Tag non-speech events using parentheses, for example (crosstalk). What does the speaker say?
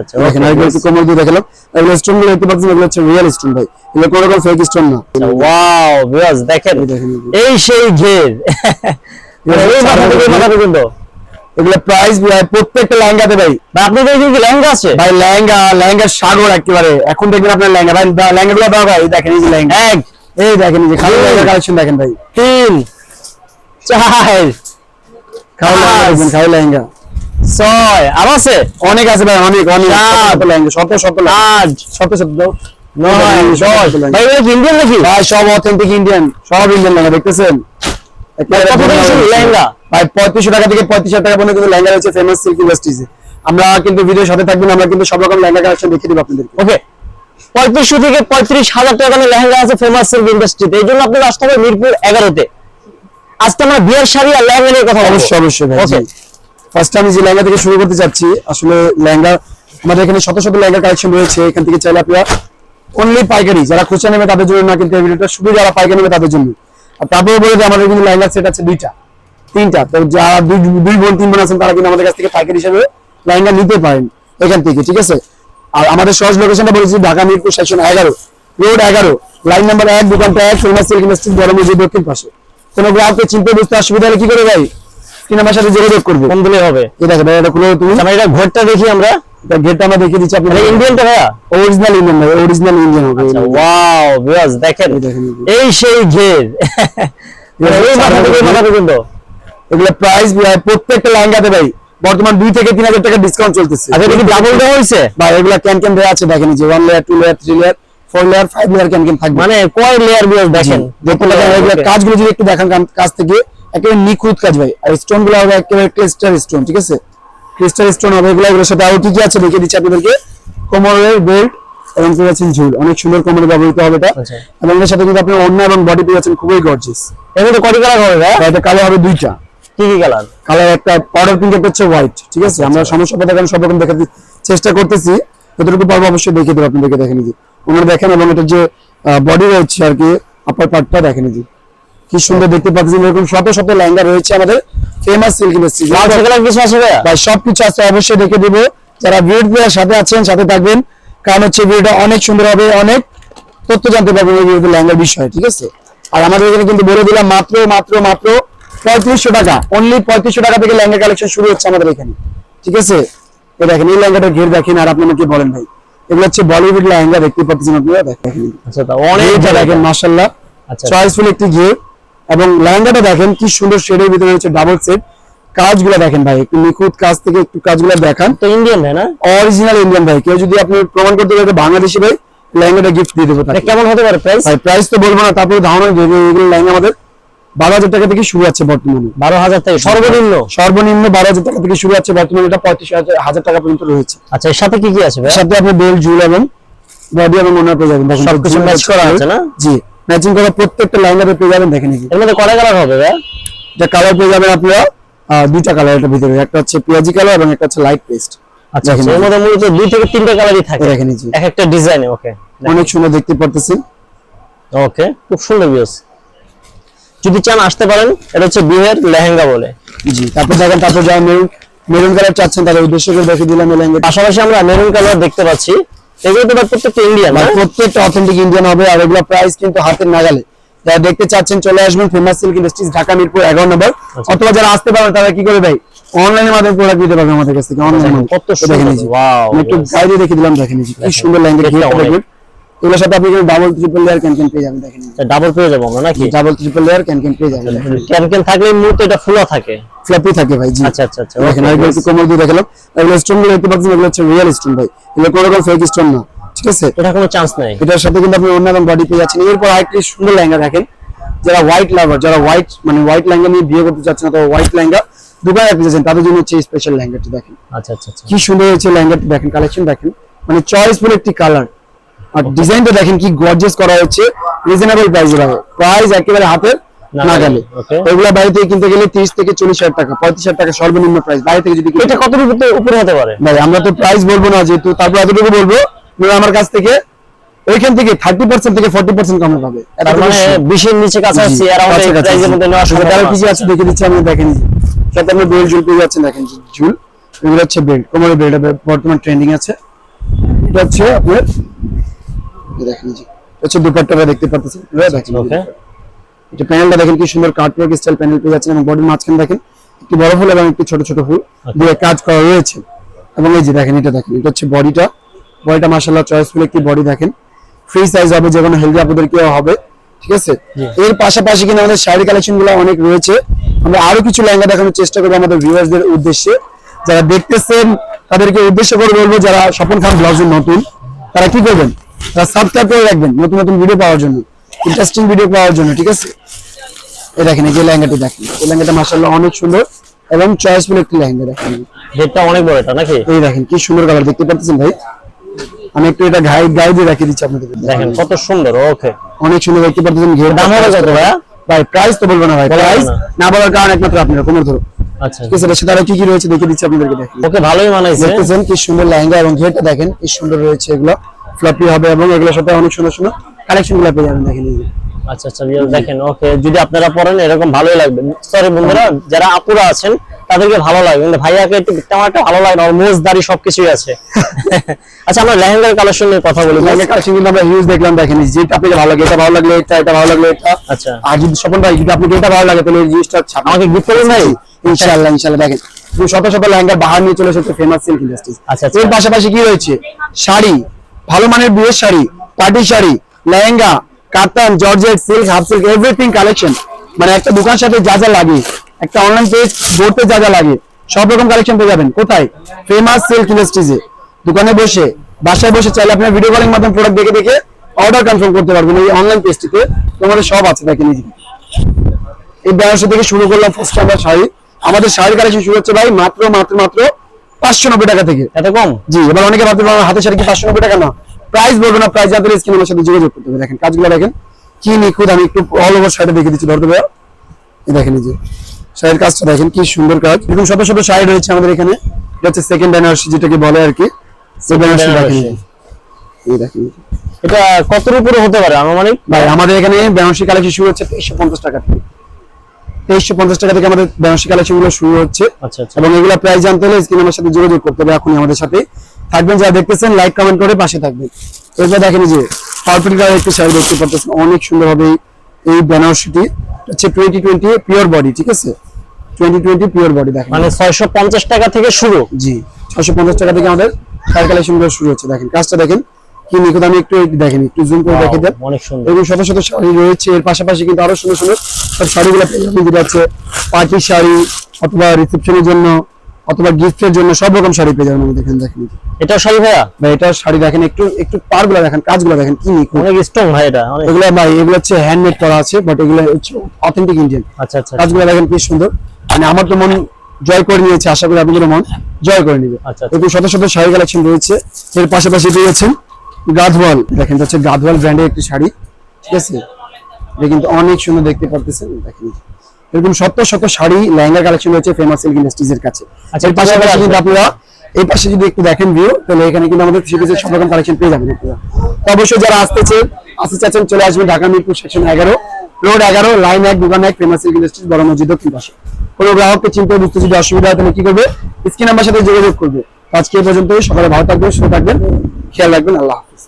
আচ্ছা আচ্ছা দেখেন আর একটু কমর দিয়ে দেখালাম। এগুলো স্টোনগুলো দেখতে পাচ্ছেন এগুলো হচ্ছে রিয়েল স্টোন ভাই। এগুলো কোনো রকম ফেক স্টোন না। ওয়াও ভিউয়ার্স দেখেন এই সেই ঘের এই মাথা থেকে এই মাথা পর্যন্ত এগুলো প্রাইস প্রত্যেকটা লেহেঙ্গাতে ভাই। ভাই আপনাদের কি লেহেঙ্গা আছে? ভাই লেহেঙ্গা লেহেঙ্গার সাগর একেবারে। এখন দেখবেন আপনার লেহেঙ্গা। ভাই লেহেঙ্গা গুলো দাও ভাই দেখেন এই লেহেঙ্গা। এক এই দেখেন যে খালি লেহেঙ্গা কালেকশন দেখেন ভাই। তিন চার খালি লেহেঙ্গা পাঁচ। লেহেঙ্গা। ছয়। আর আছে? অনেক আছে ভাই অনেক অনেক। শত শত শত শত আট শত শত নয়। দশ ভাই ইন্ডিয়ান নাকি? ভাই সব অথেন্টিক ইন্ডিয়ান সব ইন্ডিয়ান লেহেঙ্গা দেখতেছেন? একেবারে কত বোঝা করে যাচ্ছে। লেহেঙ্গা? ভাই পঁয়ত্রিশশো টাকা থেকে পঁয়ত্রিশ হাজার টাকা পর্যন্ত কিন্তু লেহেঙ্গা রয়েছে ফেমাস সিল্ক ইন্ডাস্ট্রিজে আমরা কিন্তু ভিডিওর সাথে থাকবেন আমরা কিন্তু সব রকম লেহেঙ্গা কালেকশন দেখিয়ে দিব আপনাদেরকে। ওকে পঁয়ত্রিশশো থেকে পঁয়ত্রিশ হাজার টাকা লেহেঙ্গা আছে ফেমাস সিল্ক ইন্ডাস্ট্রিতে এই জন্য আসতে হবে মিরপুর এগারোতে। আজকে আমরা বিয়ের শাড়ি আর লেহেঙ্গা নিয়ে কথা অবশ্যই অবশ্যই ভাই ফার্স্ট আমি যে লেহেঙ্গা থেকে শুরু করতে চাচ্ছি আসলে লেহেঙ্গা, আমাদের এখানে শত শত লেহেঙ্গা কালেকশন রয়েছে। এখান থেকে চাইলে আপনারা অনলি পাইকারি, যারা খুচরা নেবে তাদের জন্য না, কিন্তু এই ভিডিওটা শুধু যারা পাইকারি নেবে তাদের জন্য। আর তারপরে বলে যে আমাদের কিন্তু লেহেঙ্গা সেট আছে দুইটা, তিনটা। তো যারা দুই দুই বোন, তিন বোন আছেন, তারা কিন্তু আমাদের কাছ থেকে পাইকারি হিসেবে লেহেঙ্গা নিতে পারেন এখান থেকে, ঠিক আছে? আর আমাদের সহজ লোকেশনটা বলেছি, ঢাকা মিরপুর সেকশন এগারো রোড এগারো লাইন নাম্বার এক, দোকানটা এক ফেমাস সিল্ক ইন্ডাস্ট্রি বড় মসজিদ, দক্ষিণ পাশে। কোনো গ্রাহককে চিনতে বুঝতে অসুবিধা হলে কি করে ভাই? কিনা আমার সাথে যোগাযোগ করবে। কোন দিলে হবে। এই দেখো ভাই এটা খুলে তুমি। আমরা এটা ঘরটা দেখি আমরা। গেটটা আমরা দেখিয়ে দিচ্ছি আপনার ইন্ডিয়ানটা ভাইয়া? অরিজিনাল ইন্ডিয়ান ভাই অরিজিনাল ইন্ডিয়ান হবে। ওয়াও ভিউয়ার্স দেখেন। এই দেখেন এই যে। এই সেই ঘের। এই মাথা থেকে মাথা পর্যন্ত। এগুলো প্রাইস প্রত্যেকটা লেহেঙ্গাতে ভাই বর্তমান দুই থেকে তিন হাজার টাকা ডিসকাউন্ট চলতেছে। আচ্ছা এটা কি ডাবল দেওয়া হয়েছে? ভাই এগুলো ক্যান ক্যান দেওয়া আছে দেখেন যে one layer two layer three layer four layer five layer can can থাকবে। মানে কয় লেয়ার দেখেন. কাজগুলো যদি একটু দেখান কাজ থেকে। একেবারে নিখুঁত কাজ ভাই। আর স্টোনগুলো হবে একেবারে ক্রিস্টাল স্টোন ঠিক আছে? ক্রিস্টাল স্টোন হবে এগুলো এগুলোর সাথে আরও কি কি আছে দেখিয়ে দিচ্ছি আপনাদেরকে? কোমরের বেল্ট এবং পেয়ে যাচ্ছেন ঝুল। অনেক সুন্দর কোমরে ব্যবহৃত হবে এটা। আচ্ছা। এবং এর সাথে কিন্তু আপনি অন্য এবং বডি পেয়ে যাচ্ছেন খুবই গর্জিয়াস এর মধ্যে কালার হবে ভাইয়া এটা কালো হবে দুইটা। কি কি কালার কালার একটা পাউডার পিঙ্ক একটা হচ্ছে হোয়াইট ঠিক আছে? আমরা সমস্যা কথা সব রকম দেখাতে চেষ্টা করতেছি। যতটুকু পারব অবশ্যই দেখিয়ে দেবো আপনাদেরকে দেখে নিজি ওনারা দেখেন এবং এটা যে বডি রয়েছে আর কি আপার পার্টটা দেখে নিজি কি সুন্দর দেখতে পাচ্ছেন এরকম শত শত লেহেঙ্গা রয়েছে আমাদের ফেমাস সিল্ক ইন্ডাস্ট্রি ভাই সবকিছু আছে অবশ্যই দেখে দেবো। যারা ভিডিও প্লেয়ার সাথে আছেন সাথে থাকবেন। কারণ হচ্ছে ভিডিওটা অনেক সুন্দর হবে অনেক তথ্য জানতে পারবেন এই ভিডিওতে লেহেঙ্গার বিষয়ে ঠিক আছে? আর আমাদের এখানে কিন্তু বলে দিলাম মাত্র মাত্র মাত্র পঁয়ত্রিশশো টাকা অনলি পঁয়ত্রিশশো টাকা থেকে লেহেঙ্গা কালেকশন শুরু হচ্ছে আমাদের এখানে ঠিক আছে? এই দেখেন এই লেহেঙ্গাটা ঘের দেখেন আর আপনারা কি বলেন ভাই? এগুলো হচ্ছে বলিউড লেহেঙ্গা দেখতে পাচ্ছেন আপনারা? দেখেন। আচ্ছা তা অনেক দেখেন মাশাল্লাহ আচ্ছা। চয়েসফুল একটি ঘের। এবং লেহেঙ্গাটা দেখেন কি সুন্দর শেডের ভিতরে হচ্ছে ডাবল সেট কাজগুলো দেখেন ভাই একটু নিখুঁত কাজ থেকে একটু কাজগুলো দেখান। তো ইন্ডিয়ান ভাই না? অরিজিনাল ইন্ডিয়ান ভাই কেউ যদি আপনি প্রমাণ করতে পারেন বাংলাদেশি ভাই লেহেঙ্গাটা গিফট দিয়ে দেবো কেমন হতে পারে প্রাইস ভাই প্রাইস তো বলব না তারপরে ধারণা দেবে এগুলো লেহেঙ্গা আমাদের বারো হাজার টাকা থেকে শুরু আছে বর্তমানে। বারো হাজার থেকে সর্বনিম্ন। সর্বনিম্ন বারো হাজার টাকা থেকে শুরু আছে বর্তমানে এটা পঁয়ত্রিশ হাজার হাজার টাকা পর্যন্ত রয়েছে। আচ্ছা এর সাথে কি কি আছে সাথে আপনি বেল জুল এবং বডি এবং ওনার পেয়ে যাবেন সবকিছু match করা আছে না? জি। ম্যাচিং করা প্রত্যেকটা লেহেঙ্গাতে পেয়ে যাবেন দেখেন এই যে। এর মধ্যে কালার হবে ভাই? এটা কালার পেয়ে যাবেন আপনারা দুইটা কালার এটার ভিতরে। একটা হচ্ছে পেঁয়াজি কালার এবং একটা হচ্ছে লাইট পেস্ট আচ্ছা আচ্ছা, এর মধ্যে মূলত দুই থেকে তিনটা কালারই থাকে। দেখেন এই যে। এক একটা ডিজাইনে ওকে অনেক সুন্দর দেখতে পারতেছেন ওকে খুব সুন্দর ভিউস যদি চান আসতে পারেন এটা হচ্ছে বিয়ের লেহেঙ্গা বলে। জি তারপর দেখেন তারপর যারা মেরুন মেরুন কালার চাচ্ছেন তাদের উদ্দেশ্য করে দেখে দিলাম এই লেহেঙ্গাটা। পাশাপাশি আমরা মেরুন কালার দেখতে পাচ্ছি। এগুলো প্রত্যেকটা ইন্ডিয়ান প্রত্যেকটা অথেন্টিক ইন্ডিয়ান হবে আর এগুলো প্রাইস কিন্তু হাতের নাগালে। যারা দেখতে চাচ্ছেন চলে আসবেন famous silk industries Dhaka Mirpur এগারো নম্বর। আচ্ছা। অথবা যারা আসতে পারবে তারা কি করে ভাই? অনলাইনের মাধ্যমে প্রোডাক্ট দিতে পারবে আমাদের কাছ থেকে অনলাইন কত সুন্দর, wow, একটু yes. গাইডে দেখে দিলাম দেখে নিয়েছি। কি সুন্দর অনেক। এগুলোর সাথে আপনি ডাবল ট্রিপল লেয়ার পেয়ে যাবেন দেখেন। ডাবল পেয়ে যাব আমরা নাকি? Double triple layer can can পেয়ে যাবেন। ক্যান ক্যান থাকলে মূলত এটা ফুলা থাকে? ফ্ল্যাপি থাকে ভাই জি। আচ্ছা আচ্ছা আচ্ছা দেখেন আর একটু কোমর দিয়ে দেখালাম এগুলো স্টোনগুলো পাচ্ছেন এগুলো হচ্ছে রিয়েল স্টোন ভাই। এগুলো কোনো রকম ফেক স্টোন না ঠিক আছে? এটা কোনো চান্স নাই। এটার সাথে কিন্তু আপনি অন্য এবং বডি পেয়ে যাচ্ছেন। এরপর আরেকটি সুন্দর লেহেঙ্গা দেখেন। যারা হোয়াইট লাভার যারা হোয়াইট মানে হোয়াইট লেহেঙ্গা নিয়ে বিয়ে করতে চাচ্ছেন অথবা হোয়াইট লেহেঙ্গা চাচ্ছেন তাদের জন্য হচ্ছে স্পেশাল লেহেঙ্গাটি দেখেন। আচ্ছা আচ্ছা আচ্ছা। কি সুন্দর হয়েছে লেহেঙ্গাটি দেখেন কালেকশন দেখেন। মানে চয়েসফুল একটি কালার আর ডিজাইনটা দেখেন কি গর্জিয়াস করা হচ্ছে। রিজনেবল প্রাইসে পাবে প্রাইস একেবারে হাতের নাগালে. এগুলা বাইরে থেকে কিনতে গেলে তিরিশ থেকে চল্লিশ হাজার টাকা পঁয়ত্রিশ হাজার টাকা সর্বনিম্ন প্রাইস বাইরে থেকে যদি এটা কত উপরে হতে পারে? ভাই আমরা তো প্রাইস বলব না যেহেতু তারপর এতটুকু বলব। আপনারা আমার কাছ থেকে ওইখান থেকে থার্টি পার্সেন্ট থেকে ফোর্টি পার্সেন্ট কমে পাবে মানে বিশের নিচে কাছাকাছি আছে। দেখে দিচ্ছি আমি দেখেন সাথে আপনি বেল ঝুল পেয়ে যাচ্ছেন দেখেন ঝুল। এগুলো হচ্ছে বেল্ট কোমরের বেল্ট বর্তমান ট্রেন্ডিং আছে। এটা হচ্ছে আপনার দেখেন যে। এটা হচ্ছে দুপাট্টাটা দেখতে পাচ্ছেন ওকে এটা প্যানেলটা দেখেন কি সুন্দর স্টাইল প্যানেল পেয়ে যাচ্ছেন এবং বডির মাঝখানে দেখেন একটু বড় ফুল এবং একটু ছোট ছোট ফুল দিয়ে কাজ করা রয়েছে। এবং এই যে দেখেন এটা দেখেন এটা হচ্ছে বডিটা বডিটা মাশাআল্লাহ চয়েসফুল একটি বডি দেখেন। ফ্রি সাইজ হবে যে কোনো হেলদি হবে ঠিক আছে? এর পাশাপাশি কিন্তু আমাদের শাড়ি কালেকশনগুলো অনেক রয়েছে। আমরা আরও কিছু লেহেঙ্গা দেখানোর চেষ্টা করব আমাদের ভিউয়ার্সদের উদ্দেশ্যে। যারা দেখতেছেন তাদেরকে উদ্দেশ্য করে বলব যারা স্বপন খান নতুন তারা কি করবেন? সাবস্ক্রাইব করে রাখবেন নতুন নতুন ভিডিও পাওয়ার জন্য। ইন্টারেস্টিং ভিডিও পাওয়ার জন্য ঠিক আছে? এই দেখেন এই যে লেহেঙ্গাটি দেখেন। এই লেহেঙ্গাটা মাশাআল্লাহ অনেক সুন্দর এবং চয়েসফুল একটি লেহেঙ্গা দেখেন। হেডটা অনেক বড় এটা নাকি? এই দেখেন কি সুন্দর কালার দেখতে পাচ্ছেন ভাই? আমি একটু এটা গায়ে গায়ে দিয়ে রাখিয়ে দিচ্ছি আপনাদের। দেখেন কত সুন্দর ওকে। অনেক সুন্দর দেখতে পাচ্ছেন ঘের দাম হবে কত ভাইয়া? ভাই প্রাইস তো বলব না ভাই প্রাইস না। না বলার কারণ একমাত্র আপনারা কোমর ধরো। আচ্ছা। ঠিক আছে সেটা কি কি রয়েছে দেখে দিচ্ছি আপনাদেরকে দেখেন ওকে ভালোই মানাইছে। দেখতেছেন কি সুন্দর লেহেঙ্গা এবং ঘেরটা দেখেন কি সুন্দর রয়েছে এগুলো। ফ্লপি হবে এবং এগুলোর সাথে অনেক সুন্দর সুন্দর কালেকশনগুলো পেয়ে যাবেন দেখেন আচ্ছা আচ্ছা viewers দেখেন ওকে যদি আপনারা পড়েন এরকম ভালোই লাগবে। সরি বন্ধুরা যারা আপুরা আছেন তাদেরকে ভালো লাগবে। কিন্তু ভাইয়াকে একটু একটা ভালো লাগে না মোজ দাড়ি সবকিছুই আছে। (laughs) আচ্ছা আমরা লেহেঙ্গার কালেকশন নিয়ে কথা বলি। লেহেঙ্গা কালেকশন কিন্তু আমরা হিউজ দেখলাম দেখেন যেটা আপনাকে ভালো লাগে এটা ভালো লাগলে এটা এটা ভালো লাগলে এটা। আচ্ছা। আর যদি স্বপন ভাই যদি আপনাকে এটা ভালো লাগে তাহলে এই জিনিসটা আমাকে গিফট করবেন ভাই। ইনশাআল্লাহ ইনশাআল্লাহ দেখেন। শত শত লেহেঙ্গা বাহার নিয়ে চলে এসেছে ফেমাস সিল্ক ইন্ডাস্ট্রিজ আচ্ছা, আচ্ছা। এর পাশাপাশি কি রয়েছে? শাড়ি। ভালো মানের বিয়ের শাড়ি, পার্টি শাড়ি, লেহেঙ্গা কাতান georgette, silk, half silk everything collection মানে একটা দোকান সাথে যা যা লাগে, একটা অনলাইন পেজ গড়তে যা যা লাগে, সব রকম কালেকশন পেয়ে যাবেন। কোথায়? ফেমাস সিল্ক ইন্ডাস্ট্রিজে দোকানে বসে, বাসায় বসে চাইলে আপনার ভিডিও কলিং মাধ্যমে প্রোডাক্ট দেখে দেখে অর্ডার কনফার্ম করতে পারবেন এই অনলাইন পেজটিতে তোমাদের সব আছে দেখেন এই যে। এই বেনারসি থেকে শুরু করলাম ফার্স্ট আমরা শাড়ি। আমাদের শাড়ির কালেকশন শুরু হচ্ছে ভাই মাত্র মাত্র মাত্র পাঁচশো নব্বই টাকা থেকে। এত কম? জি এবার অনেকে ভাবতে পারেন হাতের শাড়ি কি পাঁচশো নব্বই টাকা? না। প্রাইস বলব না প্রাইস যাদের স্কিন আমার সাথে যোগাযোগ করতে হবে। দেখেন কাজগুলো দেখেন। কি নিখুঁত আমি একটু অল ওভার শাড়ি দেখে দিচ্ছি ধরতে ভাইয়া এই দেখেন এই যে শাড়ির কাজটা দেখেন কি সুন্দর কাজ। এরকম শত শত শাড়ি রয়েছে আমাদের এখানে। এটা হচ্ছে সেকেন্ড বেনারসি যেটাকে বলে আর কি। সেই বেনারসি দেখেন। এই দেখেন। এটা কতর উপরে হতে পারে আনুমানিক? ভাই আমাদের এখানে বেনারসি কালেকশন শুরু হচ্ছে তেইশশো পঞ্চাশ টাকা থেকে। তেইশশো পঞ্চাশ টাকা থেকে আমাদের বেনারসি কালেকশনগুলো শুরু হচ্ছে। আচ্ছা আচ্ছা। এবং এগুলো প্রাইস জানতে হলে স্ক্রিন আমার সাথে যোগাযোগ করতে হবে এখনই আমাদের সাথে। থাকবেন যারা দেখতেছেন লাইক কমেন্ট করে পাশে থাকবেন। এরপর দেখেন যে পার্পল কালার একটি শাড়ি দেখতে পাচ্ছেন অনেক সুন্দর হবে এই- বেনারসিটি। হচ্ছে টোয়েন্টি টোয়েন্টি পিওর বডি ঠিক আছে? টোয়েন্টি টোয়েন্টি পিওর বডি দেখেন। মানে ছয়শো পঞ্চাশ টাকা থেকে শুরু। জি ছশো পঞ্চাশ টাকা থেকে আমাদের শাড়ি কালেকশনগুলো শুরু হচ্ছে। দেখেন কাজটা দেখেন। কি নিখুঁত আমি একটু দেখেন একটু জুম করে দেখে দেন। অনেক সুন্দর। এবং শত শত শাড়ি রয়েছে এর পাশাপাশি কিন্তু আরও সুন্দর সুন্দর সব শাড়িগুলো যেটা পার্টি শাড়ি অথবা রিসেপশনের জন্য অথবা গিফটের জন্য সব রকম শাড়ি পেয়ে যাবেন। এখানে দেখেন। এটা শাড়ি ভাইয়া? ভাই এটা শাড়ি দেখেন একটু একটু পারগুলো দেখেন কাজগুলো দেখেন কি অনেক স্ট্রং ভাই এটা এগুলো ভাই এগুলো হচ্ছে হ্যান্ডমেড করা আছে বাট এগুলো হচ্ছে অথেন্টিক ইন্ডিয়ান আচ্ছা আচ্ছা কাজগুলো দেখেন কি সুন্দর। মানে আমার তো মন জয় করে নিয়েছে আশা করি আপনাদের মন জয় করে নিবে। আচ্ছা, আচ্ছা। এরকম শত শত শাড়ি কালেকশন রয়েছে এর পাশাপাশি পেয়েছেন গাধওয়াল দেখেন হচ্ছে গাধওয়াল ব্র্যান্ডের একটি শাড়ি ঠিক আছে? এটা কিন্তু অনেক সুন্দর দেখতে পারতেছেন দেখেন। এরকম শত শত শাড়ি লেহেঙ্গা কালেকশন রয়েছে ফেমাস সিল্ক ইন্ডাস্ট্রিজ এর কাছে। আচ্ছা, এর পাশাপাশি কিন্তু আপনারা এই পাশে যদি একটু দেখেন ভিউ তাহলে এখানে কিন্তু আমাদের পিসের সব রকম কালেকশন পেয়ে যাবেন আপনারা। তো অবশ্যই যারা আসতেছে আসতে চাচ্ছেন চলে আসবেন ঢাকা মিরপুর সেকশন এগারো রোড এগারো লাইন এক দোকান এক ফেমাস সিল্ক ইন্ডাস্ট্রিজ বড় মসজিদ দক্ষিণ পাশে। কোনো গ্রাহককে চিন্তা বুঝতে যদি অসুবিধা হয় তাহলে কি করবে? স্ক্রিন নাম্বার সাথে যোগাযোগ করবে। আজকে পর্যন্ত পর্যন্তই। সকালে ভালো থাকবেন সুস্থ থাকবেন। খেয়াল রাখবেন। আল্লাহ হাফিজ।